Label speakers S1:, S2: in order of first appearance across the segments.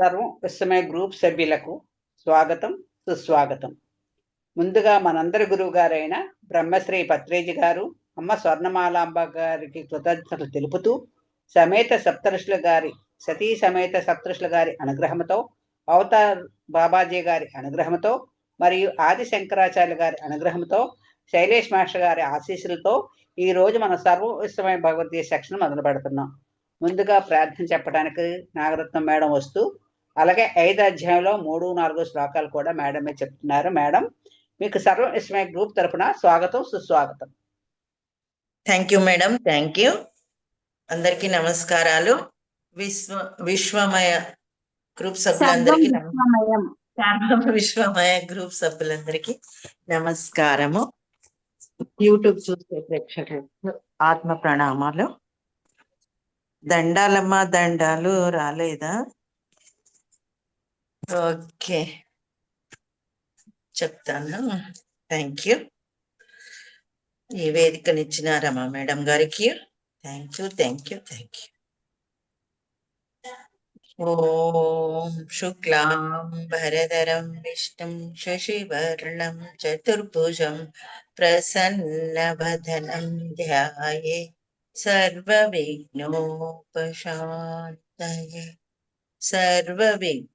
S1: నమస్కారం విశ్వమయ గ్రూప్ సభ్యులకు స్వాగతం సుస్వాగతం ముందుగా మనందరి గురువు గారైన బ్రహ్మశ్రీ పత్రేజి గారు అమ్మ స్వర్ణమాలాంబ గారికి కృతజ్ఞతలు తెలుపుతూ సమేత సప్తరుషుల గారి సతీ సమేత సప్తరుషుల గారి అనుగ్రహంతో అవతార్ బాబాజీ గారి అనుగ్రహంతో మరియు ఆది శంకరాచార్య గారి అనుగ్రహంతో శైలేష్ మాస్టర్ గారి ఆశీస్సులతో ఈ రోజు మన సర్వోత్సవమైన భగవద్గీత సెక్షన్ మొదలు పెడుతున్నాం ముందుగా ప్రార్థన చెప్పడానికి నాగరత్నం మేడం వస్తూ అలాగే ఐదు అధ్యాయంలో మూడు నాలుగు శ్లోకాలు కూడా మేడమే చెప్తున్నారు మేడం మీకు సర్వ ఇస్మై గ్రూప్ తరఫున స్వాగతం సుస్వాగతం
S2: thank you madam thank you అందరికీ నమస్కారాలు విశ్వ విశ్వమయ గ్రూప్ సభ్యులందరికీ విశ్వమయ గ్రూప్ సభ్యులందరికీ నమస్కారము యూట్యూబ్ చూసే ప్రేక్షకులకు ఆత్మ ప్రణామాలు దండాలమ్మ దండాలు రాలేదా ఓకే చెప్తాను థ్యాంక్ యూ ఈ వేదికనిచ్చిన రమా మేడం గారికి thank you thank you thank you ॐ शुक्लां भरधरं विष्णुं शशिवर्णं चतुर्भुजं प्रसन्नवदनं ध्याये सर्वविघ्नोपशान्तये सर्विघ्नोपात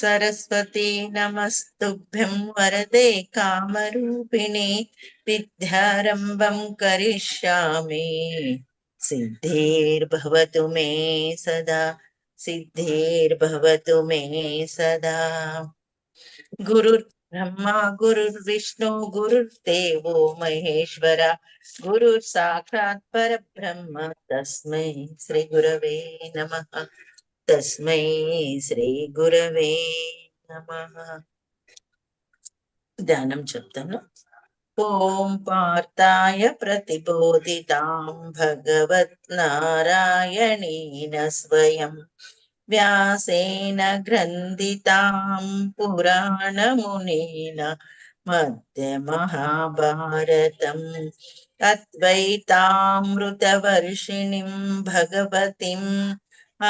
S2: सरस्वती नमस्तुभ्यं वरदे कामरूपिणे विद्यारम्भं करिष्यामि सिद्धिर्भवतु मे सदा सिद्धिर्भवतु मे सदा गुरु ब्रह्मा गुरुर्विष्णु गुरुर्देवो महेश्वर गुरुर् साक्षात् परब्रह्म तस्मै श्रीगुरवे नमः तस्मै श्रीगुरवे नमः ధ్యానం చెప్తాను ఓం పార్థాయ ప్రతిబోధితాం భగవత్ నారాయణేన స్వయం व्यासेन ग्रन्थितां पुराणमुनिना मध्यमहाभारतम् अद्वैतामृतवर्षिणीं भगवतीम्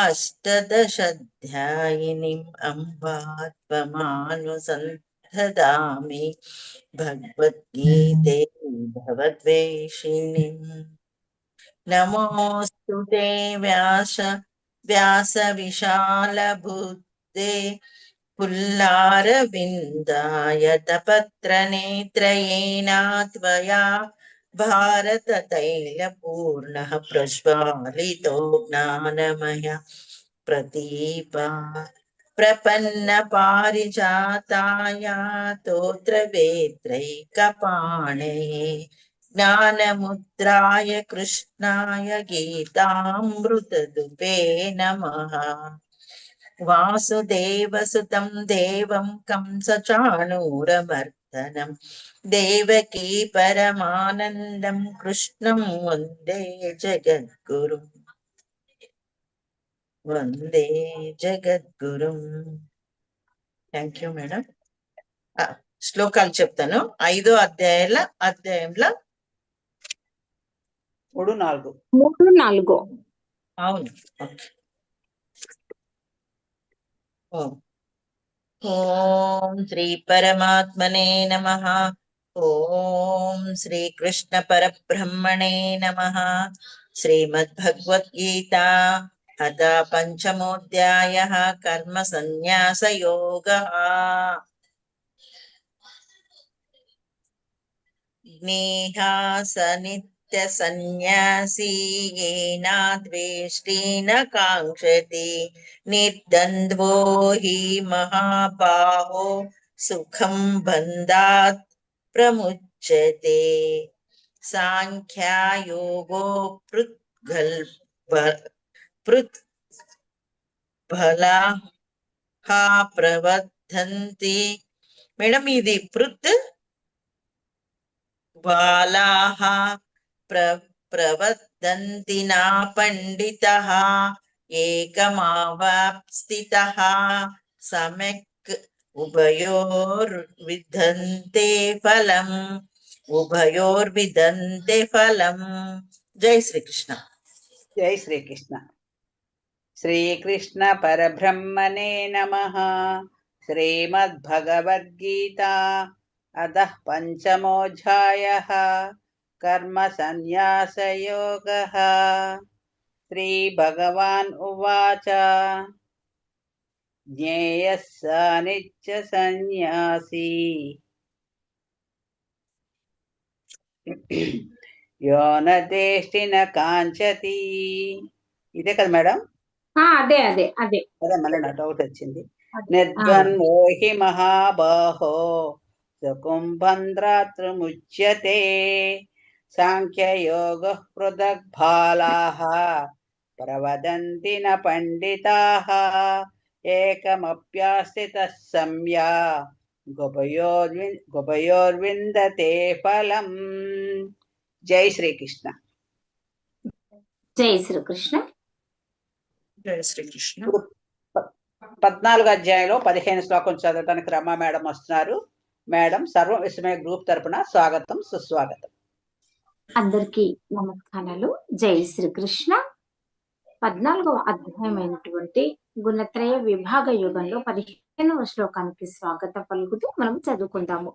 S2: अष्टदशाध्यायिनीम् अम्बात्ममानुसन्ददामि भगवद्गीते भवद्वेषिणीम् नमोऽस्तु ते व्यास వ్యాస విశాల బుద్ధే పుల్లారవిందాయ తపత్రనేత్రయేణా త్వయా भारततैलपूर्णः प्रज्वालितो ज्ञानमय प्रदीपा प्रपन्नपारिजाताया तोत्रवेत्रैकपाणे జ్ఞానముద్రాయ కృష్ణాయ గీతామృతదుపే నమ వాసుదేవసుతం దేవం కంసచాణూరమర్దనం దేవకీ పరమానందం కృష్ణం వందే జగద్గురు వందే జగద్గురు థ్యాంక్ యూ మేడం శ్లోకాలు చెప్తాను ఐదో అధ్యాయాల అధ్యాయంలో ओम नम परमात्मने नमः ओम श्री कृष्ण परब्रह्मणे नमः श्रीमद्भगवद्गीता अथ पञ्चमोऽध्यायः कर्मसन्न्यासयोगः ज्ञेहासनि नित्यसन्न्यासीयेन द्वेष्टेन काङ्क्षति निर्द्वन्द्वो हि महाबाहो सुखं बन्धात् प्रमुच्यते साङ्ख्यायोगो पृथ्गल् पृथ् బలాహ ప్రవర్తంతి మేడం ఇది పృత్ బాలాహ प्र प्रवदन्ति एक पण्डितः एकमावाप्स्थितः उभयोर्विदन्ते जय श्रीकृष्ण जय श्रीकृष्ण श्रीकृष्ण परब्रह्मणे नमः श्रीमद्भगवद्गीता अधः पञ्चमोऽध्यायः కర్మ శ్రీ భగవాన్ ఉవాచ ज्ञेयः स సన్యాసి యో నదేష్టిన కాంచతి ఇదే కదా మేడం అదే అదే అదే అదే మళ్ళీ నా డౌట్ వచ్చింది నిర్ద్వంద్వోహి మహాబాహో సుకుంభం రాత్రముచ్యతే సాంఖ్యయోగ पृथग्भालाः प्रवदन्ति పండితా पण्डिताः एकमप्यास्थितः संज्ञा ఫలం गोपयोर्विन्दते फलम् జై శ్రీకృష్ణ జై శ్రీకృష్ణ జై శ్రీకృష్ణ పద్నాలుగు అధ్యాయంలో పదిహేను శ్లోకం చదవటానికి రమ్మ మేడం వస్తున్నారు మేడం సర్వ విస్మయ గ్రూప్ తరపున స్వాగతం సుస్వాగతం అందరికి నమస్కారాలు జై శ్రీకృష్ణ పద్నాలుగవ అధ్యాయమైనటువంటి గుణత్రయ విభాగ యుగంలో పదిహేనవ శ్లోకానికి స్వాగతం పలుకుతూ మనం చదువుకుందాము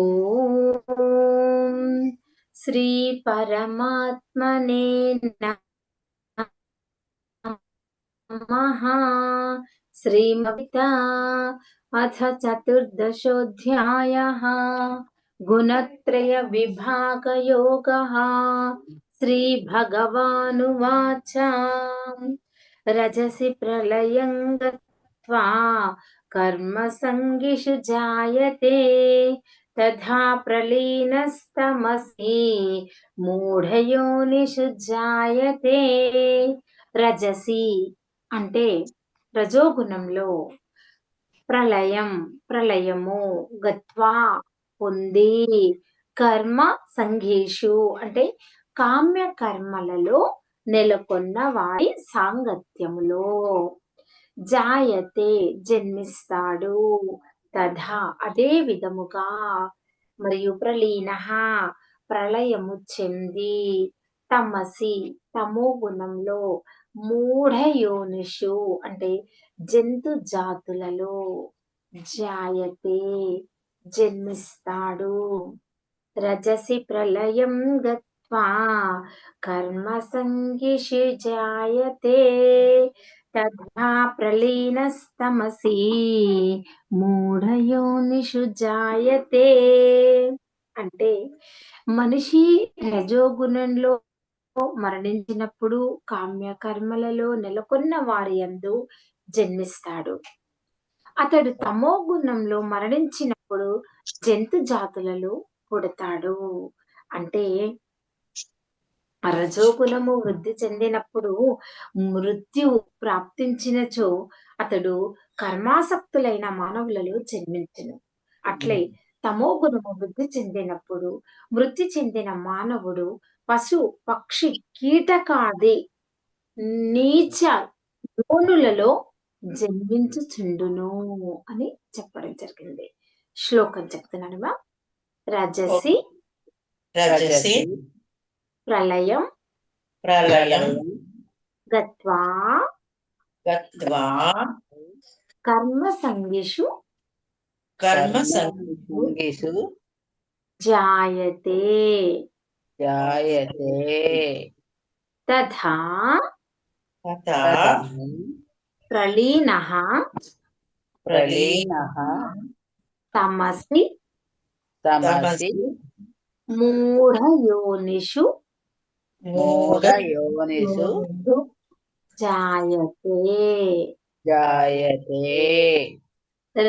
S2: ఓం శ్రీ పరమాత్మనే శ్రీమవిత అథ చతుర్దశోధ్యాయ गुणत्रयविभागयोगः श्रीभगवानुवाच रजसि प्रलयं गत्वा कर्मसङ्गिषु जायते तथा प्रलीनस्तमसि మూఢయోనిషు జాయతే రజసి అంటే రజోగుణంలో ప్రళయం ప్రళయము గత్వా పొంది కర్మ సంఘేషు అంటే కామ్య కర్మలలో నెలకొన్న వారి సాంగత్యములో జాయతే జన్మిస్తాడు తథా అదే విధముగా మరియు ప్రలీన ప్రళయము చెంది తమసి తమో గుణంలో మూఢయోనిషు అంటే జంతు జాతులలో జాయతే జన్మిస్తాడు రజసి ప్రళయం గత్వా కర్మ సంగిషి జాయతే తథా ప్రలీనస్తమసి మూఢయోనిషు జాయతే అంటే మనిషి రజోగుణంలో మరణించినప్పుడు కామ్య కర్మలలో నెలకొన్న వారి అందు జన్మిస్తాడు అతడు తమో గుణంలో మరణించిన ఇప్పుడు జంతు జాతులలో పుడతాడు అంటే రజోగుణము వృద్ధి చెందినప్పుడు మృత్యు ప్రాప్తించినచో అతడు కర్మాసక్తులైన మానవులలో జన్మించను అట్లే తమో గుణము వృద్ధి చెందినప్పుడు మృతి చెందిన మానవుడు పశు పక్షి కీటకాది నీచ లోనులలో జన్మించుచుండును అని చెప్పడం జరిగింది శ్లోకం చెప్తున్నాను రజసి రజసి ప్రళయం ప్రళయం గత్వా గత్వా కర్మ సంఘేషు కర్మ సంఘేషు జాయతే జాయతే తథా తథా ప్రళీన ప్రళీనః తమసి తమసి మూఢయోనిషు మూఢయోనిషు జాయతే జాయతే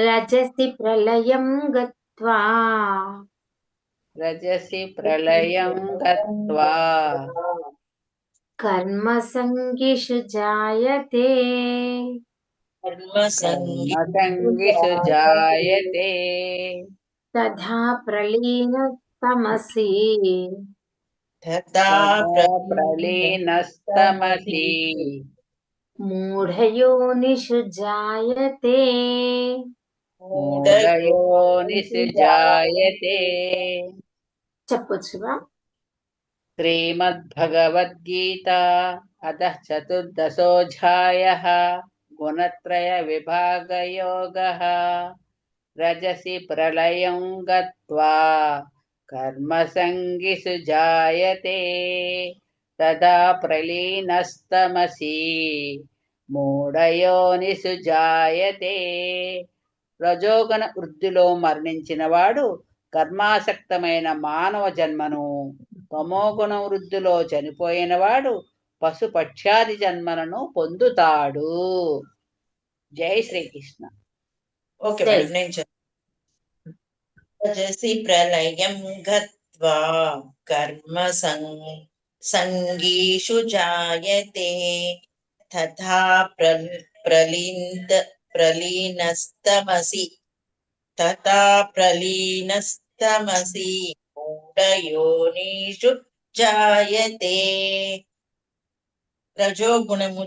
S2: రజసి ప్రళయం గత్వా రజసి ప్రళయం గత్వా కర్మసంగిషు జాయతే जायते तथा प्रलीनस्तमसि तथा प्रलीनस्तमसि मूढयोनिषु जायते श्रीमद्भगवद्गीता अतः चतुर्दशोऽध्यायः విభాగయోగ రజసి ప్రళయం గత్వా కర్మ సంగిసు జాయతే తదా ప్రలీనస్తమసి మూఢయోనిసు జాయతే రజోగణ వృద్ధిలో మరణించినవాడు కర్మాసక్తమైన మానవ జన్మను తమోగుణ వృద్ధిలో చనిపోయినవాడు పశుపక్ష్యాది జన్మలను పొందుతాడు జై శ్రీకృష్ణ ఓకే గత్వా కర్మ సంగీషు జాయతే తథా ప్రలీంద ప్రలీనస్తమసి తథా ప్రలీనస్తమసి మూఢయోనిషు జాయతే రజోగుణము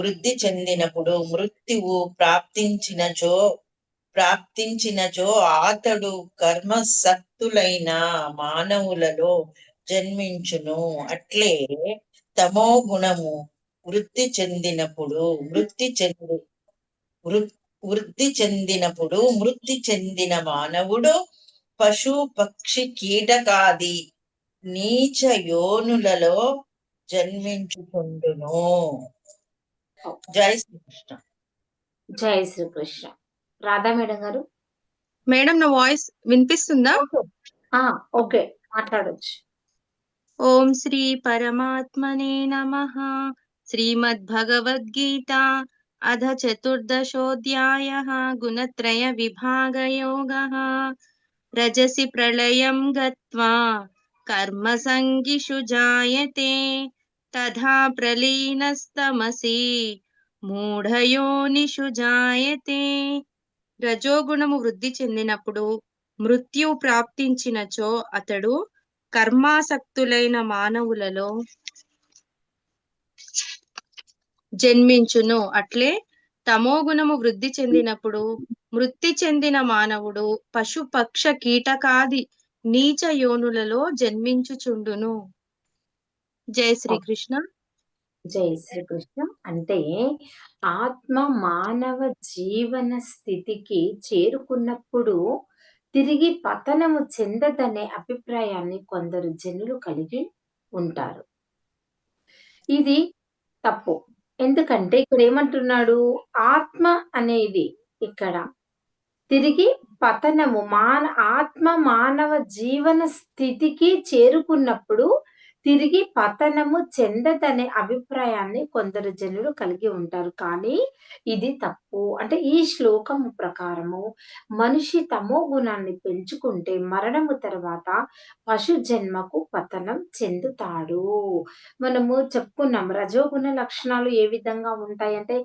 S2: వృద్ధి చెందినప్పుడు మృత్యువు ప్రాప్తించినచో ప్రాప్తించినచో అతడు సత్తులైన మానవులలో జన్మించును అట్లే తమో గుణము వృద్ధి చెందినప్పుడు వృత్తి చెంది వృద్ధి చెందినప్పుడు మృతి చెందిన మానవుడు పశు పక్షి కీటకాది నీచ యోనులలో జన్మించుకుండును జై శ్రీ కృష్ణ జై శ్రీ కృష్ణ రాధా మేడం గారు మేడం నా వాయిస్ వినిపిస్తుందా ఓకే మాట్లాడచ్చు ఓం శ్రీ పరమాత్మనే నమ శ్రీమద్ భగవద్గీత అధ చతుర్దశోధ్యాయ గుణత్రయ విభాగయోగ రజసి ప్రళయం గత్వా కర్మ సంగిషు జాయతే తథా ప్రలీనస్తమసి మూఢయోనిషు జాయతే రజోగుణము వృద్ధి చెందినప్పుడు మృత్యు ప్రాప్తించినచో అతడు కర్మాసక్తులైన మానవులలో జన్మించును అట్లే తమోగుణము వృద్ధి చెందినప్పుడు మృతి చెందిన మానవుడు పశుపక్ష కీటకాది నీచ యోనులలో జన్మించుచుండును జై శ్రీకృష్ణ జై శ్రీకృష్ణ అంటే ఆత్మ మానవ జీవన స్థితికి చేరుకున్నప్పుడు తిరిగి పతనము చెందదనే అభిప్రాయాన్ని కొందరు జనులు కలిగి ఉంటారు ఇది తప్పు ఎందుకంటే ఇక్కడ ఏమంటున్నాడు ఆత్మ అనేది ఇక్కడ తిరిగి పతనము మాన ఆత్మ మానవ జీవన స్థితికి చేరుకున్నప్పుడు తిరిగి పతనము చెందదనే అభిప్రాయాన్ని కొందరు జనులు కలిగి ఉంటారు కానీ ఇది తప్పు మనకు అంటే ఈ శ్లోకము ప్రకారము మనిషి తమో గుణాన్ని పెంచుకుంటే మరణము తర్వాత పశు జన్మకు పతనం చెందుతాడు మనము చెప్పుకున్నాం రజోగుణ లక్షణాలు ఏ విధంగా ఉంటాయంటే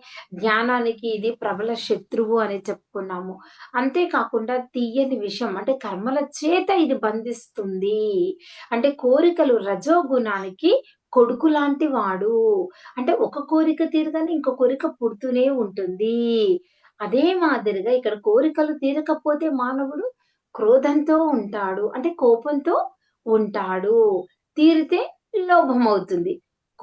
S2: జ్ఞానానికి ఇది ప్రబల శత్రువు అని చెప్పుకున్నాము అంతేకాకుండా తీయని విషయం అంటే కర్మల చేత ఇది బంధిస్తుంది అంటే కోరికలు రజోగుణానికి కొడుకు లాంటి వాడు అంటే ఒక కోరిక తీరగానే ఇంకో కోరిక పుడుతూనే ఉంటుంది అదే మాదిరిగా ఇక్కడ కోరికలు తీరకపోతే మానవుడు క్రోధంతో ఉంటాడు అంటే కోపంతో ఉంటాడు తీరితే లోభం అవుతుంది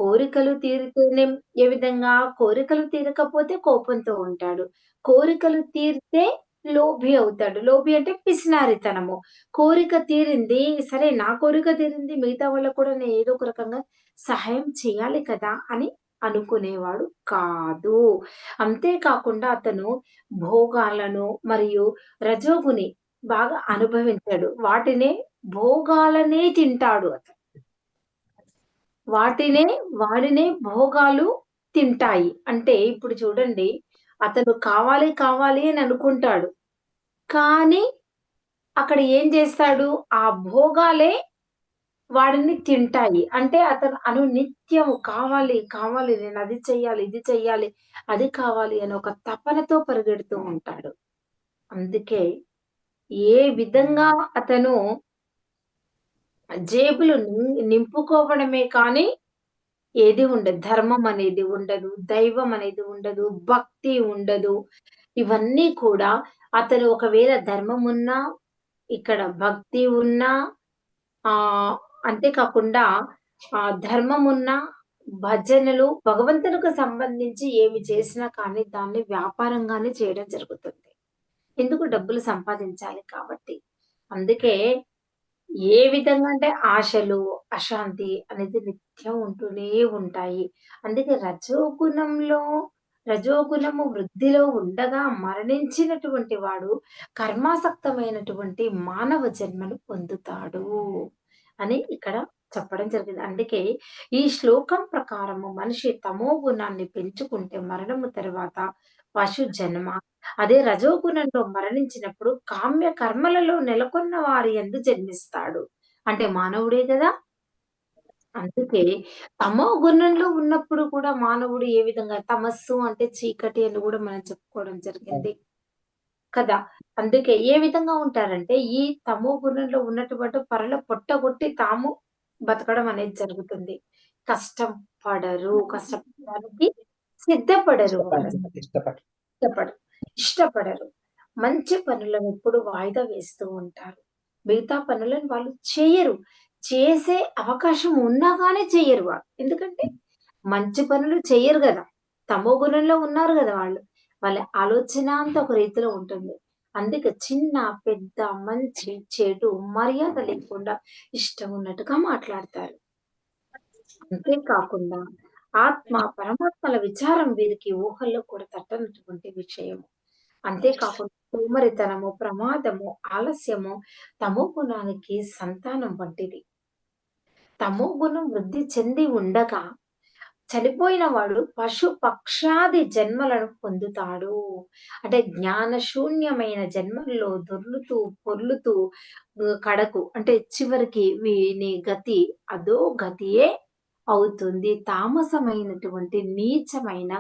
S2: కోరికలు తీరితేనే ఏ విధంగా కోరికలు తీరకపోతే కోపంతో ఉంటాడు కోరికలు తీరితే లోభి అవుతాడు లోభి అంటే పిసినారితనము కోరిక తీరింది సరే నా కోరిక తీరింది మిగతా వాళ్ళకు కూడా నేను ఏదో ఒక రకంగా సహాయం చేయాలి కదా అని అనుకునేవాడు కాదు అంతేకాకుండా అతను భోగాలను మరియు రజోగుని బాగా అనుభవించాడు వాటినే భోగాలనే తింటాడు అతను వాటినే వాడినే భోగాలు తింటాయి అంటే ఇప్పుడు చూడండి అతను కావాలి కావాలి అని అనుకుంటాడు కానీ అక్కడ ఏం చేస్తాడు ఆ భోగాలే వాడిని తింటాయి అంటే అతను అను నిత్యము కావాలి కావాలి నేను అది చెయ్యాలి ఇది చెయ్యాలి అది కావాలి అని ఒక తపనతో పరిగెడుతూ ఉంటాడు అందుకే ఏ విధంగా అతను జేబులు నింపుకోవడమే కానీ ఏది ఉండదు ధర్మం అనేది ఉండదు దైవం అనేది ఉండదు భక్తి ఉండదు ఇవన్నీ కూడా అతను ఒకవేళ ధర్మం ఉన్నా ఇక్కడ భక్తి ఉన్నా ఆ అంతేకాకుండా ఆ ధర్మం ఉన్నా భజనలు భగవంతునికి సంబంధించి ఏమి చేసినా కానీ దాన్ని వ్యాపారంగానే చేయడం జరుగుతుంది ఎందుకు డబ్బులు సంపాదించాలి కాబట్టి అందుకే ఏ విధంగా అంటే ఆశలు, అశాంతి అనేది నిత్యం ఉంటూనే ఉంటాయి. అందుకే రజోగుణంలో రజోగుణము వృద్ధిలో ఉండగా మరణించినటువంటి వాడు కర్మాసక్తమైనటువంటి మానవ జన్మను పొందుతాడు. అని ఇక్కడ చెప్పడం జరిగింది. అందుకే ఈ శ్లోకం ప్రకారము మనిషి తమో గుణాన్ని పెంచుకుంటే మరణము తర్వాత పశు జన్మ. అదే రజోగుణంలో మరణించినప్పుడు కామ్య కర్మలలో నెలకొన్న వారి యందు జన్మిస్తాడు. అంటే మానవుడే కదా అందుకే తమో గుణంలో ఉన్నప్పుడు కూడా మానవుడు ఏ విధంగా తమస్సు అంటే చీకటి అని కూడా మనం చెప్పుకోవడం జరిగింది. కదా! అందుకే ఏ విధంగా ఉంటారంటే ఈ తమో గుణంలో ఉన్నటువంటి పొట్ట పొట్టగొట్టి తాము బతకడం అనేది జరుగుతుంది. కష్టపడరు. కష్టపడడానికి సిద్ధపడరు ఇష్టపడరు ఇష్టపడరు మంచి పనులను ఎప్పుడు వాయిదా వేస్తూ ఉంటారు మిగతా పనులను వాళ్ళు చేయరు చేసే అవకాశం ఉన్నా కానీ చేయరు వాళ్ళు ఎందుకంటే మంచి పనులు చేయరు కదా తమో గుణంలో ఉన్నారు కదా వాళ్ళు వాళ్ళ ఆలోచన అంతా ఒక రీతిలో ఉంటుంది అందుకే చిన్న పెద్ద మంచి చెడు మర్యాద లేకుండా ఇష్టం ఉన్నట్టుగా మాట్లాడతారు అంతేకాకుండా ఆత్మ పరమాత్మల విచారం వీరికి ఊహల్లో కూడా తట్టనటువంటి విషయము అంతేకాకుండా కుమరితనము ప్రమాదము ఆలస్యము తమో గుణానికి సంతానం వంటిది తమో గుణం వృద్ధి చెంది ఉండగా చనిపోయిన వాడు పశు పక్షాది జన్మలను పొందుతాడు అంటే జ్ఞాన శూన్యమైన జన్మల్లో దొర్లుతూ పొర్లుతూ కడకు అంటే చివరికి వీని గతి అదో గతియే అవుతుంది తామసమైనటువంటి నీచమైన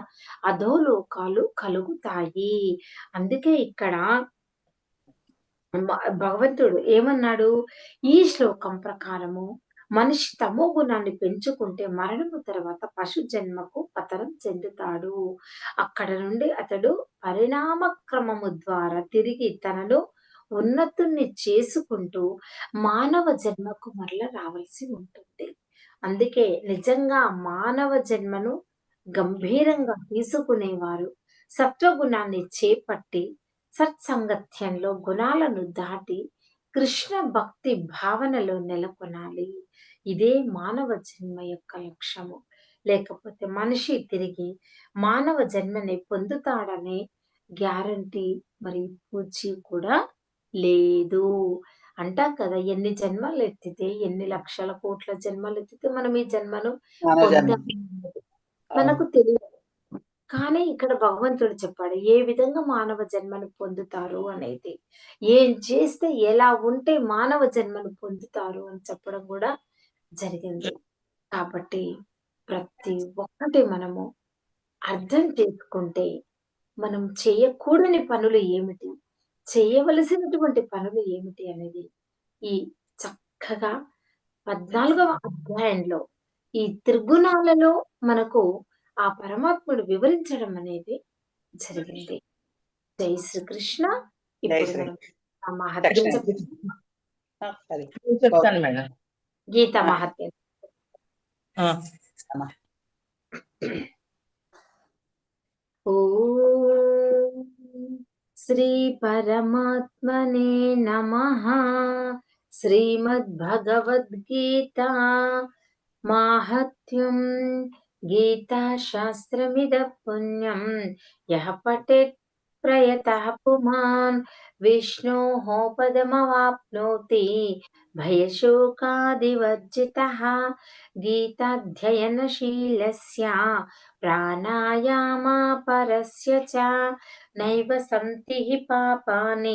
S2: అధోలోకాలు కలుగుతాయి అందుకే ఇక్కడ భగవంతుడు ఏమన్నాడు ఈ శ్లోకం ప్రకారము మనిషి తమో గుణాన్ని పెంచుకుంటే మరణము తర్వాత పశు జన్మకు పతనం చెందుతాడు అక్కడ నుండి అతడు పరిణామ క్రమము ద్వారా తిరిగి తనను ఉన్నతుణ్ణి చేసుకుంటూ మానవ జన్మకు మరల రావాల్సి ఉంటుంది అందుకే నిజంగా మానవ జన్మను గంభీరంగా తీసుకునేవారు సత్వగుణాన్ని చేపట్టి సత్సంగత్యంలో గుణాలను దాటి కృష్ణ భక్తి భావనలో నెలకొనాలి ఇదే మానవ జన్మ యొక్క లక్ష్యము లేకపోతే మనిషి తిరిగి మానవ జన్మని పొందుతాడనే గ్యారంటీ మరి పూచి కూడా లేదు అంటాం కదా ఎన్ని జన్మలు ఎత్తితే ఎన్ని లక్షల కోట్ల జన్మలు ఎత్తితే మనం ఈ జన్మను మనకు తెలియదు కానీ ఇక్కడ భగవంతుడు చెప్పాడు ఏ విధంగా మానవ జన్మను పొందుతారు అనేది ఏం చేస్తే ఎలా ఉంటే మానవ జన్మను పొందుతారు అని చెప్పడం కూడా జరిగింది కాబట్టి ప్రతి ఒక్కటి మనము అర్థం చేసుకుంటే మనం చేయకూడని పనులు ఏమిటి చేయవలసినటువంటి పనులు ఏమిటి అనేది ఈ చక్కగా పద్నాలుగవ అధ్యాయంలో ఈ త్రిగుణాలలో మనకు ఆ పరమాత్ముడు వివరించడం అనేది జరిగింది జై శ్రీకృష్ణ గీత మహత్యం ఓ श्रीपरमात्मने नमः श्रीमद्भगवद्गीता माहत्युं गीताशास्त्रमिदः पुण्यं यः पठेत् प्रयतः पुमान् विष्णोः पदमवाप्नोति भयशोकादिवर्जितः गीताध्ययनशीलस्य प्राणायामापरस्य च नैव सन्ति हि पापानि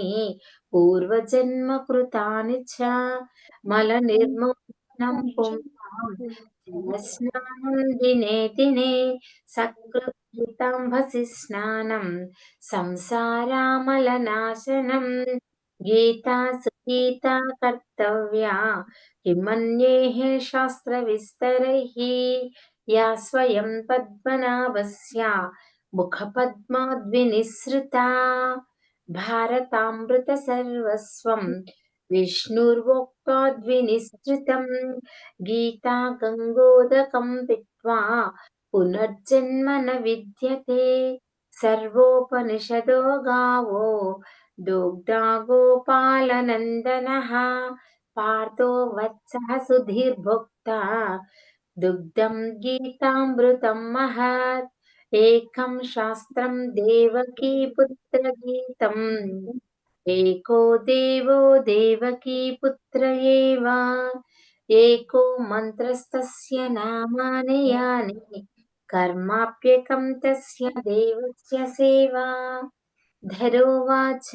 S2: पूर्वजन्मकृतानि च मलनिर्मूलनं पुंसाम् स्नानं दिने दिने सकृतं भसि स्नानं संसारामलनाशनं गीता सुगीता कर्तव्या किमन्येः शास्त्रविस्तरैः या स्वयं पद्मनाभस्या मुखपद्माद्विनिसृता भारतामृतसर्वस्वम् विष्णुर्वोक्ताद्विनिसृतम् गीता गङ्गोदकम् पित्वा पुनर्जन्म न विद्यते सर्वोपनिषदो गावो दोग्धा गोपालनन्दनः पार्थो वत्सः सुधीर्भोक्ता दुग्धं गीतामृतं महत् एकं शास्त्रं देवकी पुत्रगीतम् एको देवो देवकी पुत्र एव एको मन्त्रस्तस्य नामानि यानि कर्माप्यकं तस्य देवस्य सेवा धरोवाच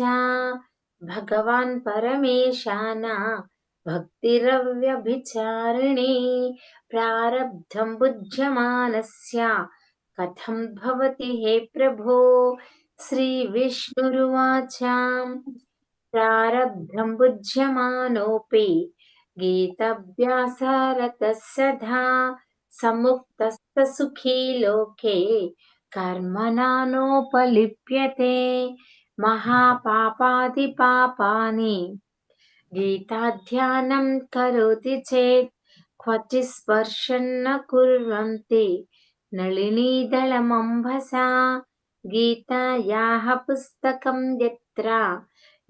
S2: भगवान् परमेशाना भक्तिरव्यभिचारिणे प्रारब्धं बुध्यमानस्य कथं भवति हे प्रभो श्रीविष्णुरुवाचाम् प्रारब्धम् बुध्यमानोऽपि गीतव्यासारतः सदा समुक्तस्तसुखी लोके कर्मणानोपलिप्यते महापापादिपापानि गीताध्यानं करोति चेत् क्वचिस्पर्शन्न कुर्वन्ति नळिनीदलमम्भसा गीतायाः पुस्तकं यत्र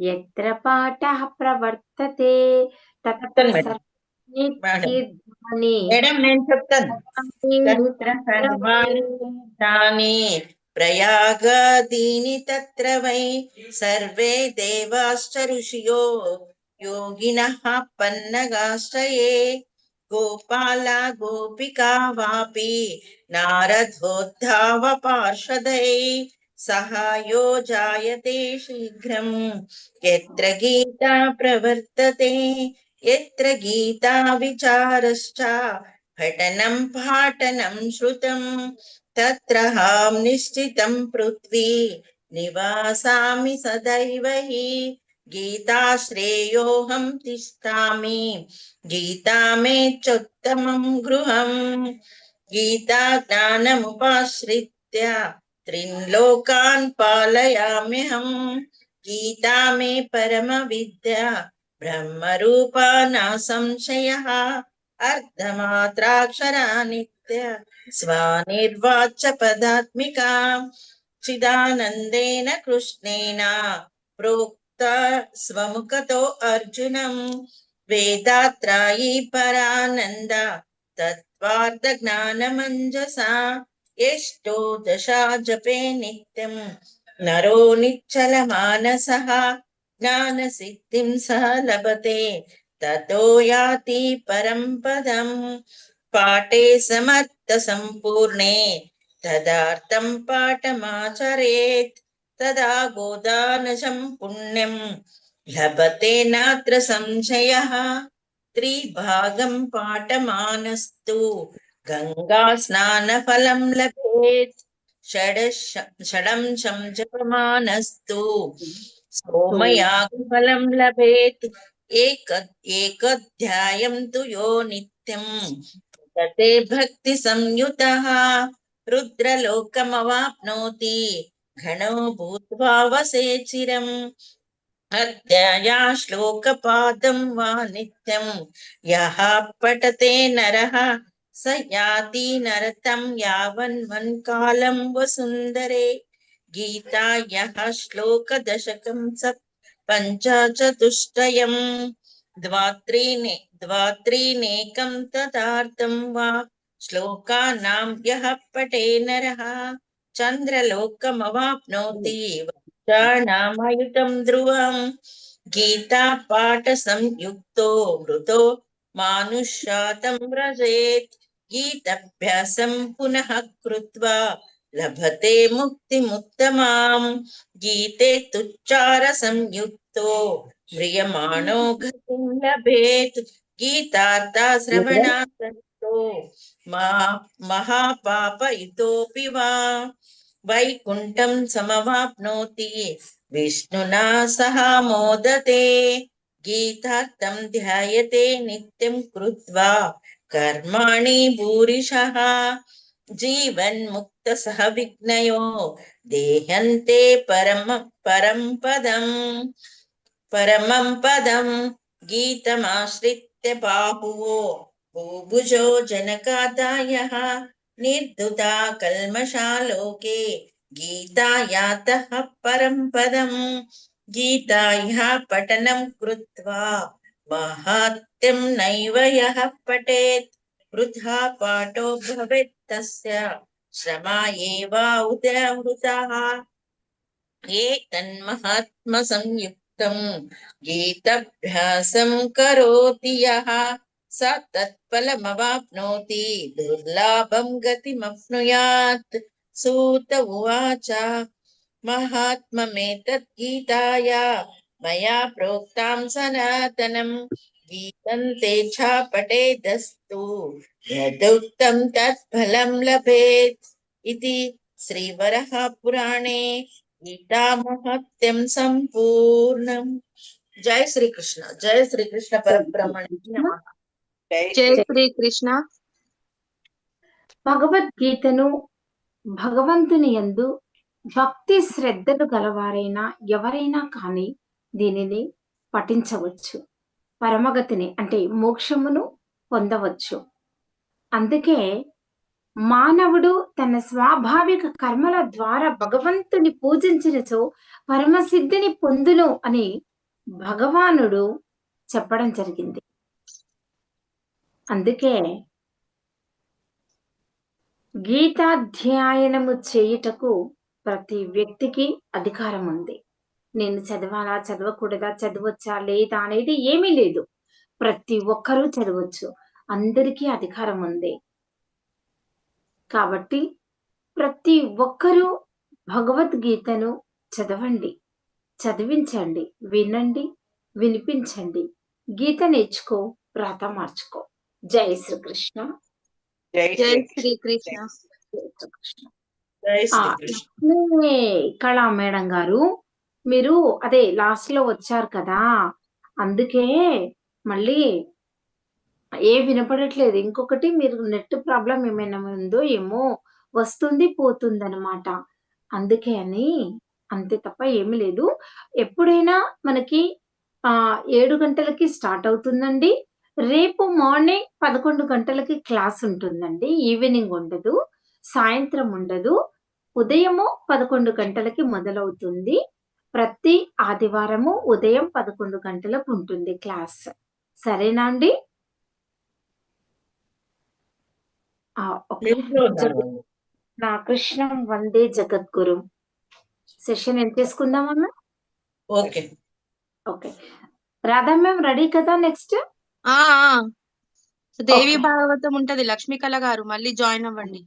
S2: यत्र पाठः प्रवर्तते తత్ర మేడం నేను చెప్తాను తత్ర సర్వాణి ప్రయాగాదీని తత్ర వై సర్వే దేవాశ్చ ఋషియో యోగిన పన్నగాశ్రయే गोपाल गोपिका वापी नारदोद्धाव पार्षद सहायो जायते शीघ्रम् यत्र गीता प्रवर्तते यत्र गीता विचारश्च पठनम पाठनम श्रुतं तत्र हां निश्चितं पृथ्वी निवासामि सदैव ही గీతాశ్రేయోహం తిష్టామి గీతా మే చోత్తమం గృహం గీతా జ్ఞానముపాశ్రిత్య త్రిన్లోకాన్ పాలయామ్యహం గీతా మే పరమ విద్య బ్రహ్మరూపా నా సంశయ అర్ధమాత్రాక్షరా నిత్య స్వానిర్వాచ పదాత్మిక చిదానందేన కృష్ణేన ప్రోక్ స్వముఖతో అర్జునం వేదాత్రాయి పరానంద తత్వార్థ జ్ఞానమంజసా ఎష్టో దశా జపే నిత్యం నరో నిచ్చల మానస జ్ఞాన సిద్ధిం సహ లభతే తతో యాతి పరం పదం పాఠే సమర్థ సంపూర్ణే తదార్థం పాఠమాచరేత్ తదా గోదానజం పుణ్యం లభతే నాత్ర సంశయ త్రిభాగం పాఠమానస్తు గంగా స్నాన ఫలం లభేత్ షడంశం జపమానస్తు సోమయాగ ఫలం లభేత్ ఏక ఏకధ్యాయం తు యో నిత్యం భక్తి సంయుత రుద్రలోకమవాప్నోతి घणो भूद्भावसेचिरम् अध्याया श्लोकपादं वा नित्यं यः पठते नरः स याति नरतं यावन्मन्कालं वसुन्दरे गीता यः श्लोकदशकं सप् पञ्चचतुष्टयम् द्वात्रीने द्वात्रीनेकं तदार्थं वा श्लोकानां यः पठे नरः चंद्र लोकमुत हम्म। ध्रुव गीता पाठ संयुक्त मृतो मनुष्यात व्रजेत् गीताभ्यास पुनः कृत्वा लभते मुक्तिमुत्तमाम् गीते तुच्चार संयुक्त म्रियमाणो गतिं हम्म। लभेत् गीतार्थाश्रवणासक्तो మా మహాపాప ఇతోపి వా వైకుంఠం సమవాప్నోతి విష్ణునా సహా మోదతే గీతార్థం ధ్యాయతే నిత్యం కృత్వా కర్మాణి భూరిష జీవన్ముక్త సహ విఘ్నయో దేహంతే పరమ పరం పదం పరమం పదం గీతమాశ్రిత్య బాహువో भूभुजो जनकादायः निर्दुता कल्मशालोके गीतायातः परं पदम् गीतायाः पठनं कृत्वा माहात्म्यं नैव यः पठेत् वृथा पाठो भवेत् तस्य श्रमा एवा उदहृताः ये तन्महात्मसंयुक्तं गीताभ्यासं करोति यः స తత్ఫలమవాప్నోతి దుర్లాభం గతిమప్నుయాత్ సూత ఉవాచ మహాత్మమేతద్గీతాయా మయా ప్రోక్తాం సనాతనం గీతంతే పఠేదస్తు యదుక్తం తత్ఫలం లభేత్ ఇది శ్రీవరహ పురాణే గీతామహత్యం సంపూర్ణం జయ శ్రీకృష్ణ జయ శ్రీకృష్ణ పరబ్రహ్మణి నమః జై శ్రీ కృష్ణ భగవద్గీతను భగవంతుని ఎందు భక్తి శ్రద్ధలు గలవారైనా ఎవరైనా కానీ దీనిని పఠించవచ్చు పరమగతిని అంటే మోక్షమును పొందవచ్చు అందుకే మానవుడు తన స్వాభావిక కర్మల ద్వారా భగవంతుని పూజించినచో పరమసిద్ధిని పొందును అని భగవానుడు చెప్పడం జరిగింది అందుకే గీతాధ్యయనము చేయుటకు ప్రతి వ్యక్తికి అధికారం ఉంది నేను చదవాలా చదవకూడదా చదవచ్చా లేదా అనేది ఏమీ లేదు ప్రతి ఒక్కరూ చదవచ్చు అందరికీ అధికారం ఉంది కాబట్టి ప్రతి ఒక్కరూ భగవద్గీతను చదవండి చదివించండి వినండి వినిపించండి గీత నేర్చుకో రాత మార్చుకో జై శ్రీ కృష్ణ జై శ్రీ కృష్ణ ఇక్కడ మేడం గారు మీరు అదే లాస్ట్ లో వచ్చారు కదా అందుకే మళ్ళీ ఏ వినపడట్లేదు ఇంకొకటి మీరు నెట్ ప్రాబ్లం ఏమైనా ఉందో ఏమో వస్తుంది పోతుంది అనమాట అందుకే అని అంతే తప్ప ఏమి లేదు ఎప్పుడైనా మనకి ఆ ఏడు గంటలకి స్టార్ట్ అవుతుందండి రేపు మార్నింగ్ పదకొండు గంటలకి క్లాస్ ఉంటుందండి ఈవినింగ్ ఉండదు సాయంత్రం ఉండదు ఉదయము పదకొండు గంటలకి మొదలవుతుంది ప్రతి ఆదివారము ఉదయం పదకొండు గంటలకు ఉంటుంది క్లాస్ సరేనా అండి నా కృష్ణం వందే జగద్గురు సెషన్ ఎంత చేసుకుందామన్నా okay okay Radha ma'am ready కదా నెక్స్ట్ దేవి భాగవతం ఉంటది లక్ష్మీకళ కళ గారు మళ్ళీ జాయిన్ అవ్వండి